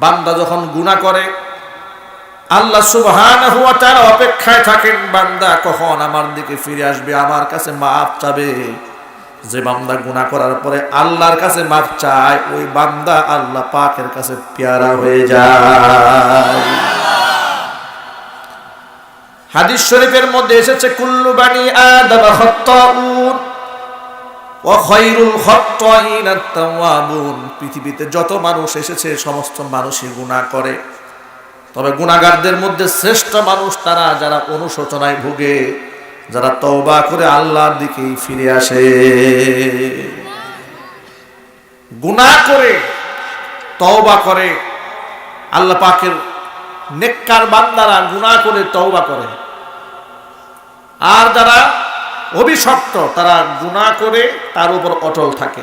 বান্দা যখন গুণা করে, আল্লাহ সুবহানাহু ওয়া তাআলা অপেক্ষায় থাকেন, বান্দা কখন আমার দিকে ফিরে আসবে, আমার কাছে মাপ চাবে? যে বান্দা গুনাহ করার পরে আল্লাহর কাছে মাপ চায়, ওই বান্দা আল্লাহ পাকের কাছে পেয়ারা হয়ে যায়। হাদিস শরীফের মধ্যে এসেছে, কুল্লু বানি আদম খাত্তাউন। পৃথিবীতে যত মানুষ এসেছে, সমস্ত মানুষই গুনাহ করে। তবে গুণাগারদের মধ্যে শ্রেষ্ঠ মানুষ তারা, যারা অনুশোচনায় ভুগে, যারা তওবা করে আল্লাহর দিকেই ফিরে আসে। গুনাহ করে, তওবা করে, আল্লাহ পাকের নেককার বান্দারা গুনাহ করে, তওবা করে। আর যারা অভিশপ্ত। তারা গুনাহ করে, তার উপর অটল থাকে।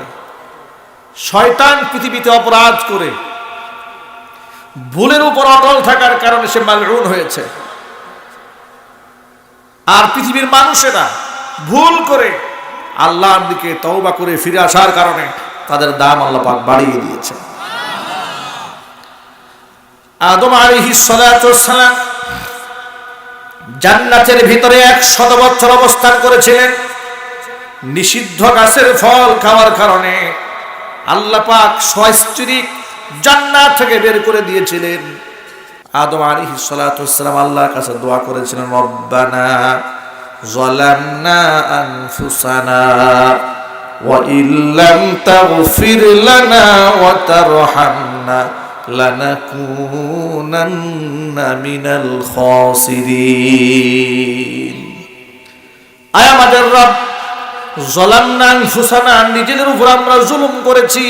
শয়তান পৃথিবীতে অপরাধ করে। ভুলের উপর অটল থাকার কারণে সে মালরুন হয়েছে। আর পৃথিবীর মানুষেরা ভুল করে আল্লাহর দিকে তওবা করে ফিরে আসার কারণে তাদের দাম আল্লাহ পাক বাড়িয়ে দিয়েছে। আদম সালাতু সালাম জান্নাতের ভিতরে একশত বছর অবস্থান করেছিলেন। নিষিদ্ধ গাছের ফল খাওয়ার কারণে আল্লাহ পাক সস্ত্রীক জান্নাত থেকে বের করে দিয়েছিলেন। আদম আলী সালাম আল্লাহর কাছে দোয়া করেছিলেন, রব্বানা জলান্না আনফুসানা ওয়া ইল্লাম তাগফির লানা ওয়া তারহামনা। لنكونن من الخاسرين আয় আমাদের রব জলামনা আনফুসানা নিজেদের উপর আমরা জুলুম করেছি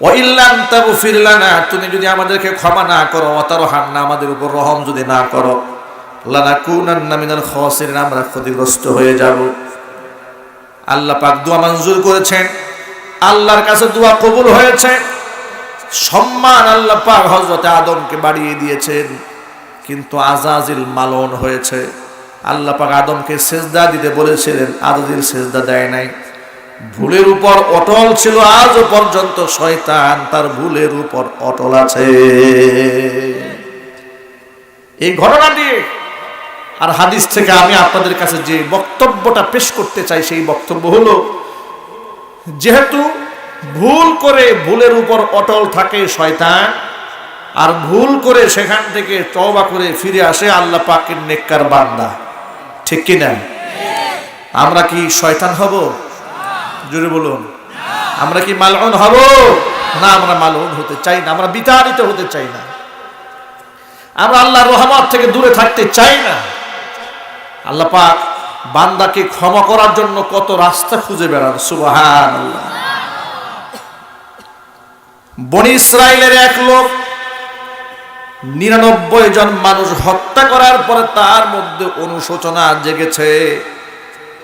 ওয়াইল্লাম তাগফির লানা তুমি যদি আমাদেরকে ক্ষমা না করো ওয়াতারহামনা আমাদের উপর রহম যদি না করো লানাকুনান্না মিনাল খাসিরিন আমরা ক্ষতিগ্রস্ত হয়ে যাব আল্লাহ পাক দোয়া মঞ্জুর করেছেন আল্লাহর কাছে দোয়া কবুল হয়েছে সম্মান আল্লাহ পাক হযরত আদমকে বাড়িয়ে দিয়েছেন, কিন্তু আজাজিল মালন হয়েছে। আল্লাহ পাক আদমকে সেজদা দিতে বলেছিলেন, আজাজিল সেজদা দেয় নাই। ভুলের উপর অটল ছিল আজও পর্যন্ত শয়তান তার ভুলের উপর অটল আছে। এই ঘটনা দিয়ে আর হাদিস থেকে আমি আপনাদের কাছে যে বক্তব্যটা পেশ করতে চাই, সেই বক্তব্য হলো, যেহেতু ভুল করে ভুলের উপর অটল থাকে শয়তান, আর ভুল করে সেখান থেকে তওবা করে ফিরে আসে আল্লাহ পাকের নেককার বান্দা। ঠিক কিনা আমরা কি শয়তান হব? জোরে বলুন। আমরা কি মালউন হব? না, আমরা মালউন হতে চাই না, আমরা বিতাড়িত হতে চাই না। আমরা আল্লাহ রহমত থেকে দূরে থাকতে চাই না। আল্লাহ পাক বান্দাকে ক্ষমা করার জন্য কত রাস্তা খুঁজে বেড়ান সুবহান আল্লাহ বনি ইসরায়েলের এক লোক নিরানব্বই জন মানুষ হত্যা করার পরে তার মধ্যে অনুশোচনা জেগেছে।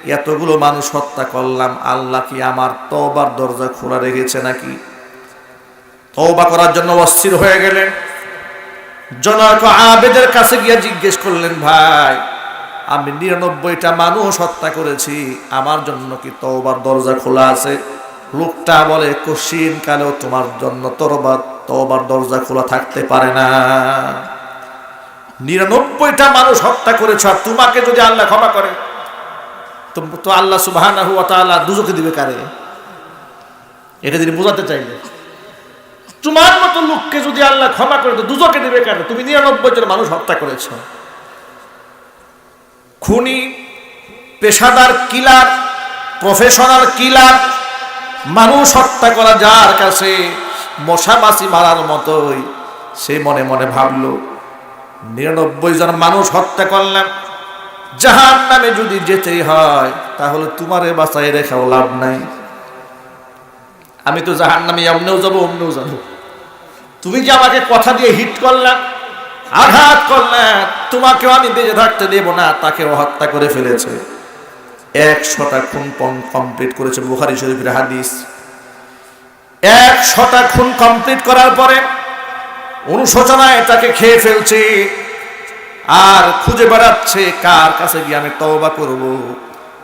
এতগুলো মানুষ হত্যা করলাম, আল্লাহ কি আমার তওবার দরজা খোলা রেখেছে নাকি? তওবা করার জন্য অস্থির হয়ে গেলেন। জনক আবেদের কাছে গিয়ে জিজ্ঞেস করলেন, ভাই, আমি নিরানব্বইটা মানুষ হত্যা করেছি, আমার জন্য কি তওবার দরজা খোলা আছে? লোকটা বলে, কশিন কালেও তোমার জন্য তরবার তওবার দরজা খোলা থাকতে পারে না। নিরানব্বইটা মানুষ হত্যা করেছ, আর তোমাকে যদি আল্লাহ ক্ষমা করে, তো আল্লাহ তাআলা দুজকে দিবে কারে? এটা তিনি বোঝাতে চাইলে। তোমার মতো লোককে যদি আল্লাহ ক্ষমা করে দুজকে দিবে কারে? তুমি নিরানব্বই জন মানুষ হত্যা করেছ। খুনি, পেশাদার কিলার প্রফেশনাল কিলার মানুষ হত্যা করা যার কাছে মশা মাছি মারার মতোই, সে মনে মনে ভাবলো, নিরানব্বই জন মানুষ হত্যা করলাম জাহান নামে যদি যেতেই হয়, তাহলে তোমারে বাঁচাই রেখাও লাভ নাই। আমি তো জাহান নামে এমনেও যাব, অমনেও যাব। তুমি যে আমাকে কথা দিয়ে হিট করলাম আঘাত করলাম তোমাকেও আমি বেঁচে থাকতে দেব না, তাকেও হত্যা করে ফেলেছে। একশোটা খুন কমপ্লিট করেছে বুখারি শরীফের হাদিস। একশোটা খুন কমপ্লিট করার পরে অনুশোচনায় তাকে খেয়ে ফেলছে। আর খুঁজে বেড়াচ্ছে কার কাছে গিয়ে আমি তওবা করব।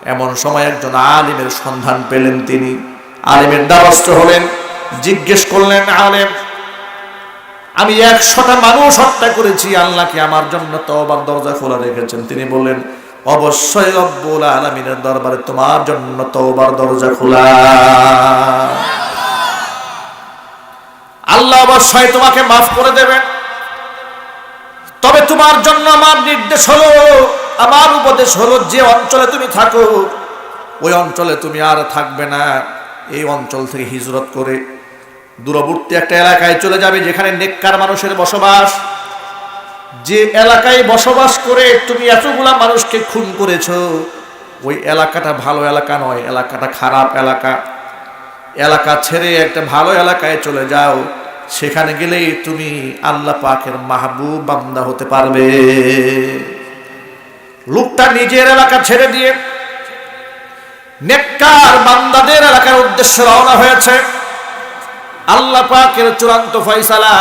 এমন সময় একজন আলিমের সন্ধান পেলেন তিনি। আলিমের দ্বারস্থ হলেন, জিজ্ঞেস করলেন, আলেম, আমি একশোটা মানুষ হত্যা করেছি, আল্লাহ কি আমার জন্য তওবার দরজা খোলা রেখেছেন? তিনি বললেন অবশ্যই রব্বুল আলামিনের দরবারে তোমার জন্য তওবার দরজা খোলা। আল্লাহ অবশ্যই তোমাকে মাফ করে দেবেন। তবে তোমার জন্য আমার নির্দেশ হলো, আমার উপদেশ হলো যে অঞ্চলে তুমি থাকো, ওই অঞ্চলে তুমি আর থাকবে না। এই অঞ্চল থেকে হিজরত করে দূরবর্তী একটা এলাকায় চলে যাবে, যেখানে নেককার মানুষের বসবাস যে এলাকায় বসবাস করে তুমি এতগুলা মানুষকে খুন করেছ, ওই এলাকাটা ভালো এলাকা নয়, এলাকাটা খারাপ এলাকা। এলাকা ছেড়ে একটা ভালো এলাকায় চলে যাও, সেখানে গেলেই তুমি আল্লাহ পাকের মাহবুব বান্দা হতে পারবে। লোকটা নিজের এলাকা ছেড়ে দিয়ে নেককার বান্দাদের এলাকার উদ্দেশ্যে রওনা হয়েছে। আল্লাহ পাকের চূড়ান্ত ফয়সালা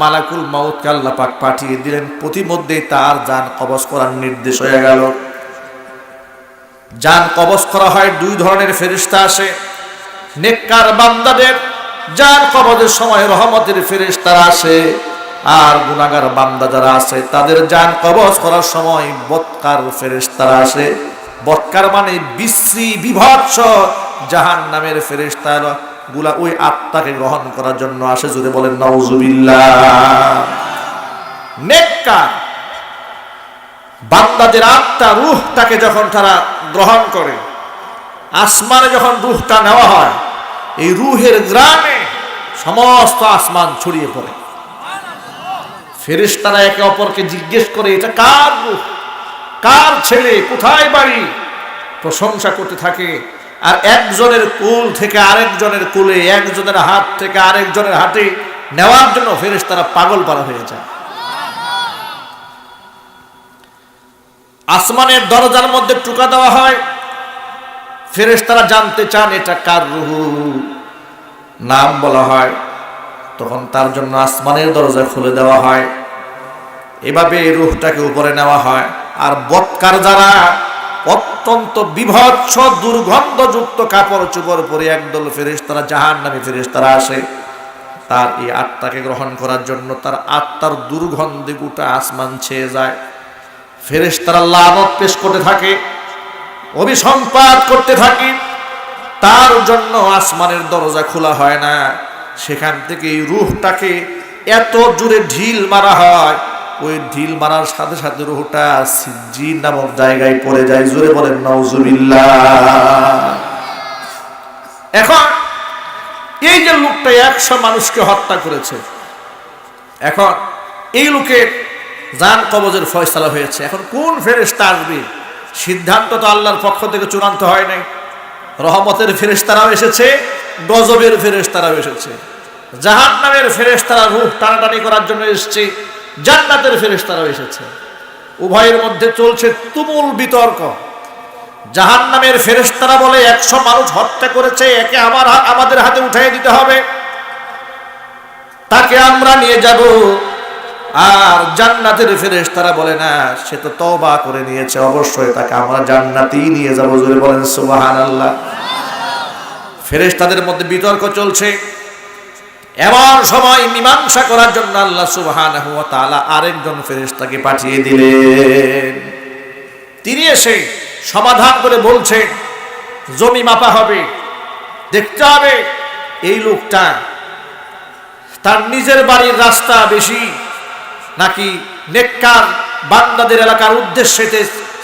মালাকুল মাউতকে আল্লাহ পাক পাঠিয়ে দিলেন। প্রতিমধ্যে তার যান কবজ করার নির্দেশ হয়ে গেল। যান কবজ করা হয়, দুই ধরনের ফেরিস্তা আসে। নেককার বান্দাদের যার কবজের সময় রহমতের ফেরেশতারা আসে, আর গুনাগার বান্দা যারা আছে, তাদের যান কবজ করার সময় বৎকার ফেরেশতারা আসে। বৎকার মানে বিশ্রী, বিভৎস জাহান নামের ফেরেশতারা গুলা ওই আত্মাকে গ্রহণ করার জন্য আসে জুড়ে বলেন নওজুবিল্লাহ নেককার। বান্দাদের আত্মা, রুহটাকে যখন তারা গ্রহণ করে, আসমানে যখন রুহটা নেওয়া হয়, এই রুহের গ্রামে সমস্ত আসমান ছড়িয়ে পড়ে। ফেরেশতারা একে অপরকে জিজ্ঞেস করে, এটা কার রূহ? কার ছেলে? কোথায় বাড়ি? প্রশংসা করতে থাকে আর একজনের কুল থেকে আরেকজনের কুলে, একজনের হাত থেকে আরেকজনের হাতে নেওয়ার জন্য ফেরেশতারা পাগল পারা হয়ে যায়। আসমানের দরজার মধ্যে টুকা দেওয়া হয়। ফেরেশতারা জানতে চান, এটা কার রুহু? নাম বলা হয়। তখন তার জন্য আসমানের দরজা খুলে দেওয়া হয়। এভাবে রুহটাকে উপরে নেওয়া হয়। আর বৎকার যারা অত্যন্ত বিভৎস, দুর্গন্ধযুক্ত কাপড় চোপড় পরে একদল ফেরেশতারা জাহান নামে ফেরেশতারা আসে। তার এই আত্মাকে গ্রহণ করার জন্য তার আত্মার দুর্গন্ধে গোটা আসমান ছেয়ে যায়। ফেরেশতারা লানত পেশ করতে থাকে অভিসম্পাদ করতে থাকে। তার জন্য আসমানের দরজা খোলা হয় না। সেখান থেকে এই রুহটাকে এত জোরে ঢিল মারা হয় ওই ঢিল মারার সাথে সাথে রুহটা সিজ্জি নামক জায়গায় পড়ে যায়। জোরে বলেন নওজুবিল্লাহ এখন এই যে লোকটা একশো মানুষকে হত্যা করেছে, এখন এই লোকের জান কবজের ফয়সালা হয়েছে। এখন কোন ফেরেস্তা আসবে? সিদ্ধান্ত তো আল্লাহর পক্ষ থেকে চূড়ান্ত হয় নাই। রহমতের ফেরেস্তারাও এসেছে, গজবের ফেরেস্তারাও এসেছে। জাহান নামের ফেরেস্তারা রূপ টানাটানি করার জন্য এসেছে। জান্নাতের ফেরেস্তারাও এসেছে। উভয়ের মধ্যে চলছে তুমুল বিতর্ক। জাহান নামের ফেরেস্তারা বলে, একশো মানুষ হত্যা করেছে, একে আমার আমাদের হাতে উঠাই দিতে হবে। তাকে আমরা নিয়ে যাব। আর জান্নাতের ফেরেশতারা বলে, না, সে তো তওবা করে নিয়েছে, অবশ্যই তাকে আমরা জান্নাতেই নিয়ে যাব। বলেন সুবহানাল্লাহ। ফেরেশতাদের মধ্যে বিতর্ক চলছে। এমন সময় মীমাংসা করার জন্য আল্লাহ তাআলা আরেকজন ফেরেশতাকে পাঠিয়ে দিলেন। তিনি এসে সমাধান করে বলছেন, জমি মাপা হবে, দেখতে হবে, এই লোকটা তার নিজের বাড়ির রাস্তা বেশি নাকি নেককার বান্দাদের এলাকার উদ্দেশ্যে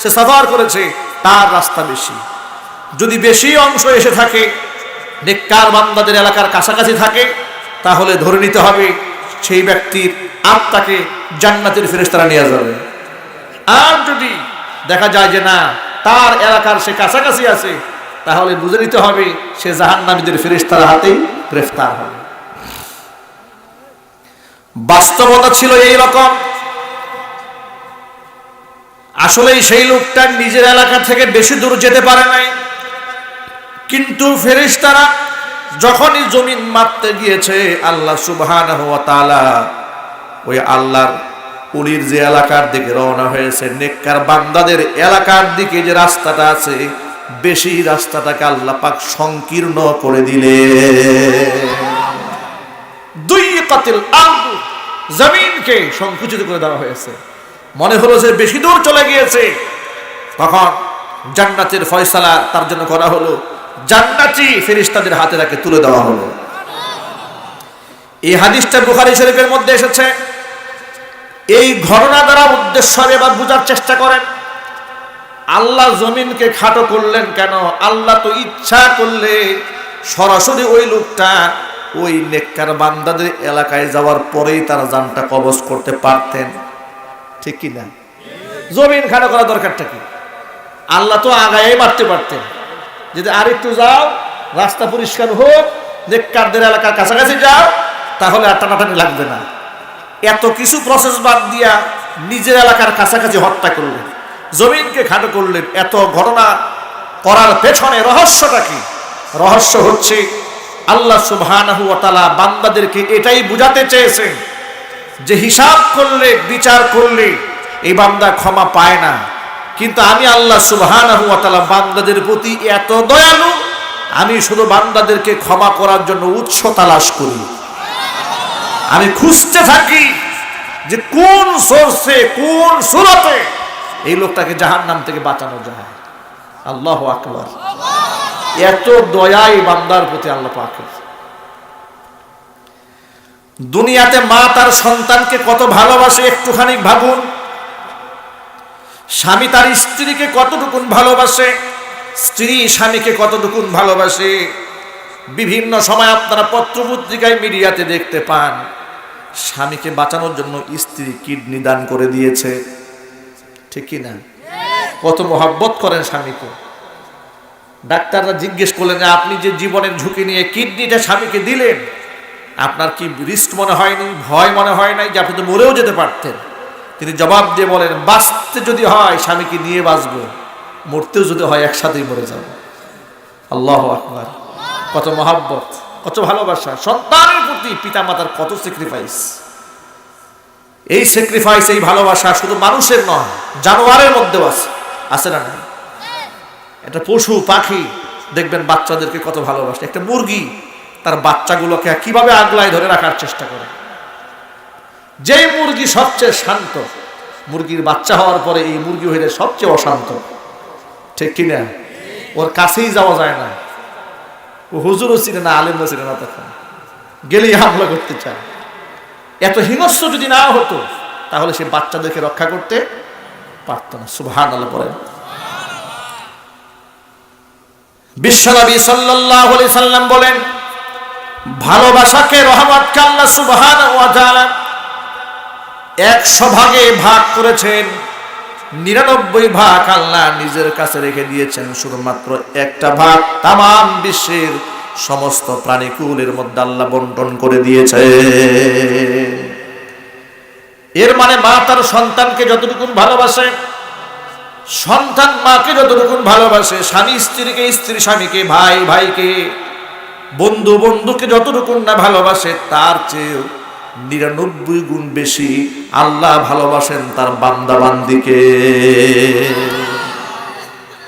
সে সফর করেছে, তার রাস্তা বেশি। যদি বেশি অংশ এসে থাকে, নেককার বান্দাদের এলাকার কাছাকাছি থাকে তাহলে ধরে নিতে হবে সেই ব্যক্তির আত্মাকে জান্নাতের ফেরেশতারা নিয়ে যাবে। আর যদি দেখা যায় যে না, তার এলাকার সে কাছাকাছি আছে, তাহলে বুঝে নিতে হবে সে জাহান্নামীদের ফেরেশতার হাতেই গ্রেফতার হবে। বাস্তবতা ছিল এই রকম। আসলেই সেই লোকটা নিজের এলাকা থেকে বেশি দূর যেতে পারে নাই। কিন্তু ফেরেশতারা যখনই জমিন মাপতে গিয়েছে, আল্লাহ সুবহান ওই আল্লাহর উলির যে এলাকার দিকে রওনা হয়েছে, নেককার বান্দাদের এলাকার দিকে যে রাস্তাটা আছে, বেশি রাস্তাটাকে আল্লাহ পাক সংকীর্ণ করে দিলে দুই কাতিল জমিনকে সংকুচিত করে দেওয়া হয়েছে। মনে হলো যে বেশি দূর চলে গিয়েছে। তখন জান্নাতের ফয়সালা তার জন্য করা হলো। জান্নাতি ফেরিস্তাদের হাতে তাকে তুলে দেওয়া হলো। এই হাদিসটা বুখারী শরীফের মধ্যে এসেছে। এই ঘটনা দ্বারা উদ্দেশ্য এবার বোঝার চেষ্টা করেন। আল্লাহ জমিনকে খাটো করলেন কেন? আল্লাহ তো ইচ্ছা করলে সরাসরি ওই লোকটা ওই নেককার বান্দাদের এলাকায় যাওয়ার পরেই তারা জানটা কবজ করতে পারতেন। ঠিক কি না জমিন খাটো করা দরকারটা কি? আল্লাহ তো আগায় মারতে পারতেন। যদি আর একটু যাও, রাস্তা পরিষ্কার হোক, নেককারদের এলাকার কাছাকাছি যাও, তাহলে আর টানাটানি লাগবে না। এত কিছু প্রসেস বাদ দিয়া নিজের এলাকার কাছাকাছি হত্যা করলেন, জমিনকে খাটো করলেন, এত ঘটনা করার পেছনে রহস্যটা কি? রহস্য হচ্ছে, আল্লাহ সুবহানাহু ওয়া তাআলা বান্দাদেরকে এটাই বুঝাতে চেয়েছেন যে হিসাব করলে, বিচার করলে এই বান্দা ক্ষমা পায় না। কিন্তু আমি আল্লাহ সুবহানাহু ওয়া বান্দাদের প্রতি এত দয়ালু, আমি শুধু বান্দাদেরকে ক্ষমা করার জন্য উৎস তালাশ করি। আমি খুঁজতে থাকি যে কোন সোর্সে কোন সুরতে এই লোকটাকে জাহান নাম থেকে বাঁচানো যায়। আল্লাহ আকবার। এত দয়াই বান্দার প্রতি আল্লাহ পাকের। দুনিয়াতে মা তার সন্তানকে কত ভালোবাসে, একটুখানি ভাবুন। স্বামী তার স্ত্রীকে কতটুকুন ভালোবাসে? স্ত্রী স্বামীকে কতটুকুন ভালোবাসে? বিভিন্ন সময় আপনারা পত্রপত্রিকায় মিডিয়াতে দেখতে পান, স্বামীকে বাঁচানোর জন্য স্ত্রী কিডনি দান করে দিয়েছে। ঠিক না? কত মহাব্বত করেন স্বামীকে। ডাক্তাররা জিজ্ঞেস করলেন যে আপনি যে জীবনের ঝুঁকি নিয়ে কিডনিটা স্বামীকে দিলেন, আপনার কি রিস্ক মনে হয়নি, ভয় মনে হয় নাই যে আপনি তো মরেও যেতে পারতেন? তিনি জবাব দিয়ে বলেন, বাঁচতে যদি হয় স্বামীকে নিয়ে বাঁচবো, মরতেও যদি হয় একসাথেই মরে যাব। আল্লাহ আকবার। কত মহাব্বত, কত ভালোবাসা, সন্তানের প্রতি পিতামাতার কত স্যাক্রিফাইস এই স্যাক্রিফাইস এই ভালোবাসা শুধু মানুষের নয়, জানোয়ারের মধ্যেও আছে। আছে না নাই? একটা পশু, পাখি, দেখবেন বাচ্চাদেরকে কত ভালোবাসে। একটা মুরগি, তার বাচ্চাগুলোকে কীভাবে আগলায় ধরে রাখার চেষ্টা করে। যেই মুরগি সবচেয়ে শান্ত, মুরগির বাচ্চা হওয়ার পরে এই মুরগি হইলে সবচেয়ে অশান্ত। ঠিক কিনা ওর কাছেই যাওয়া যায় না। ও হুজুরও চিনে না, আলেমও চিনে না তখন। গেলেই হামলা করতে চায়। এত হিংস্র যদি না হতো, তাহলে সে বাচ্চাদেরকে রক্ষা করতে পারত না। সুবহান আল্লাহ বলেন বিশ্বনবী আলাইহি সাল্লাম বলেন, ভালোবাসাকে রহমতকে আল্লাহ সুবহানাহু ওয়া তাআলা একশো ভাগে ভাগ করেছেন। নিরানব্বই ভাগ আল্লাহ নিজের কাছে রেখে দিয়েছেন, শুধুমাত্র একটা ভাগ তাম বিশ্বের সমস্ত প্রাণীকুলের মধ্যে আল্লাহ বন্টন করে দিয়েছে এর মানে মা তার সন্তানকে যতটুকুন ভালোবাসে, সন্তান মাকে যতটুকুন ভালোবাসে, স্বামী স্ত্রীকে, স্ত্রী স্বামীকে, ভাই ভাইকে, বন্ধু বন্ধুকে যতটুকুন না ভালোবাসে, তার চেয়েও নিরানব্বই গুণ বেশি আল্লাহ ভালোবাসেন তার বান্দা বান্দিকে